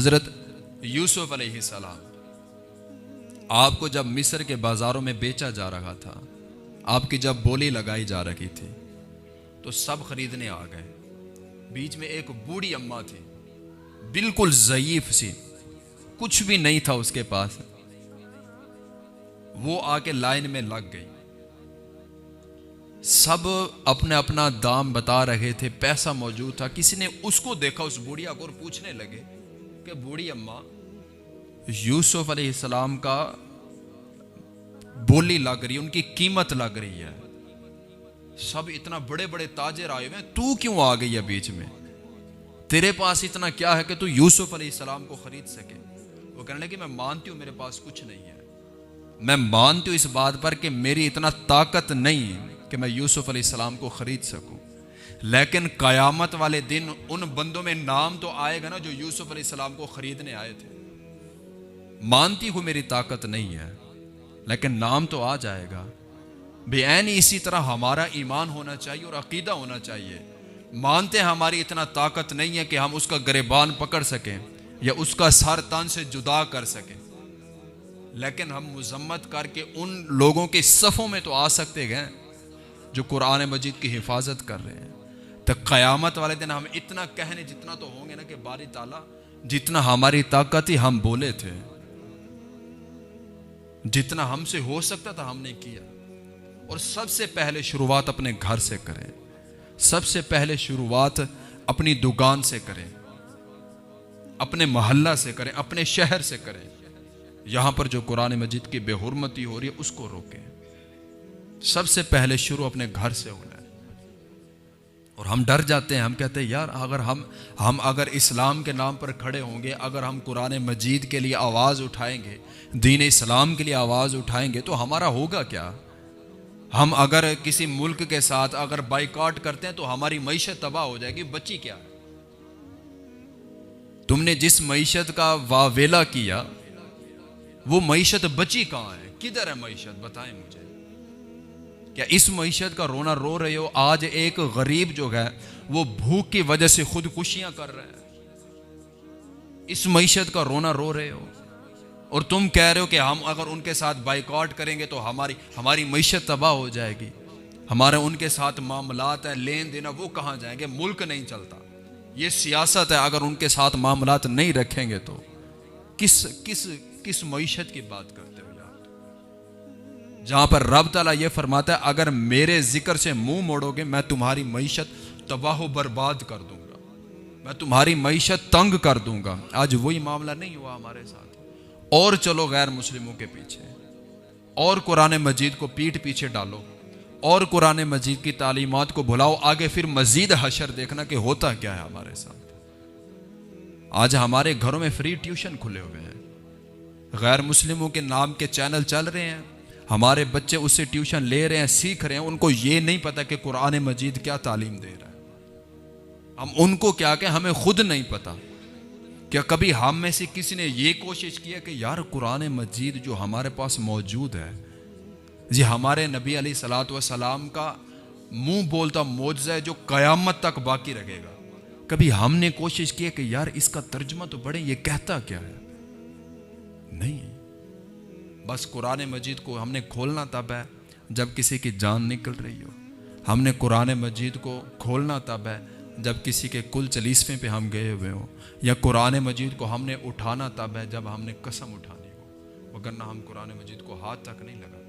हज़रत यूसुफ सलाम, आपको जब मिस्र के बाज़ारों में बेचा जा रहा था, आपकी जब बोली लगाई जा रही थी तो सब खरीदने आ गए। बीच में एक बूढ़ी अम्मा थी, बिल्कुल ज़यीफ सी, कुछ भी नहीं था उसके पास। वो आके लाइन में लग गई। सब अपने अपना दाम बता रहे थे, पैसा मौजूद था, किसी ने उसको देखा, उस बुढ़िया को और पूछने लगे कि बूढ़ी अम्मा यूसुफ सलाम का बोली लग रही उनकी कीमत लग रही है। सब इतना बड़े बड़े ताजर आए हुए तू क्यों आ गई है बीच में? तेरे पास इतना क्या है कि तू यूसुफ सलाम को खरीद सके? वो कहने लगे, मैं मानती हूँ मेरे पास कुछ नहीं है। मैं मानती हूँ इस बात पर कि मेरी इतना ताकत नहीं है कि मैं यूसुफ सलाम को खरीद सकूँ। लेकिन कयामत वाले दिन उन बंदों में नाम तो आएगा ना जो यूसुफ सलाम को खरीदने आए थे। मानती हूँ मेरी ताकत नहीं है, लेकिन नाम तो आ जाएगा। बेन इसी तरह हमारा ईमान होना चाहिए और अकीदा होना चाहिए। मानते हैं हमारी इतना ताकत नहीं है कि हम उसका गरेबान पकड़ सकें या उसका सर तन से जुदा कर सकें। लेकिन हम मजम्मत करके उन लोगों के सफ़ों में तो आ सकते हैं जो कुरान मजीद की हिफाजत कर रहे हैं। तो क़यामत वाले दिन हम इतना कहने जितना तो होंगे ना कि बारी ताला, जितना हमारी ताकत ही हम बोले थे। जितना हमसे हो सकता था हमने किया। और सबसे पहले शुरुआत अपने घर से करें। सबसे पहले शुरुआत अपनी दुकान से करें। अपने मोहल्ला से करें, अपने शहर से करें। यहाँ पर जो कुरान मजिद की बेहरमती हो रही है, उसको रोकें। सबसे पहले शुरू अपने घर से होना और हम डर जाते हैं, हम कहते हैं, यार, अगर हम हम अगर इस्लाम के नाम पर खड़े होंगे, अगर हम कुरान मजीद के लिए आवाज़ उठाएँगे, दीन इस्लाम के लिए आवाज़ उठाएँगे तो हमारा होगा क्या? हम अगर किसी मुल्क के साथ अगर बाइकआउट करते हैं तो हमारी मीशत तबाह हो जाएगी बच्ची क्या? है तुमने जिस मीशत का वावेला किया, वो मीशत बची कहाँ है? किधर है मीशत? बताएँ मुझे। क्या इस मीशत का रोना रो रहे हो? आज एक गरीब जो है, वो भूख की वजह से खुदकुशियाँ कर रहे हैं। इस मीशत का रोना रो रहे हो? और तुम कह रहे हो कि हम अगर उनके साथ बाइकआउट करेंगे तो हमारी हमारी मीशत तबाह हो जाएगी। हमारे उनके साथ मामलात है लेन देना वो कहाँ जाएँगे? मुल्क नहीं चलता। ये सियासत है, अगर उनके साथ मामलात नहीं रखेंगे तो। किस किस किस मीशत की बात करते जहाँ पर रब तला यह फरमाता है, अगर मेरे ज़िक्र से मुँह मोड़ोगे, मैं तुम्हारी मीशत तबाह बर्बाद कर दूँगा। मैं तुम्हारी मीशत तंग कर दूँगा। आज वही मामला नहीं हुआ हमारे साथ। और चलो गैर मुस्लिमों के पीछे। और कुरान मजीद को पीठ पीछे डालो। और कुरान मजीद की तालीमत को भुलाओ आगे फिर मजीद हशर देखना कि होता क्या है हमारे साथ। आज हमारे घरों में फ्री ट्यूशन खुले हुए हैं। गैर मुस्लिमों के नाम के चैनल चल रहे हैं। हमारे बच्चे उससे ट्यूशन ले रहे हैं, सीख रहे हैं, उनको ये नहीं पता कि कुरान मजीद क्या तालीम दे रहा है। हम उनको क्या कहें, हमें खुद नहीं पता। क्या कभी हम में से किसी ने ये कोशिश किया कि, यार, कुरान मजीद जो हमारे पास मौजूद है जी हमारे नबी अली सलात सलाम का मुँह बोलता मुआजा है जो क़यामत तक बाकी रहेगा। कभी हमने कोशिश की कि, यार, इसका तर्जमा तो बड़े ये कहता क्या है? नहीं। बस कुरान मजीद को हमने खोलना तब है जब किसी की जान निकल रही हो। हमने कुरान मजीद को खोलना तब है जब किसी के कुल चलीसवें पे हम गए हुए हों। या कुरान मजीद को हमने उठाना तब है जब हमने कसम उठानी हो। वगरना हम कुरान मजीद को हाथ तक नहीं लगा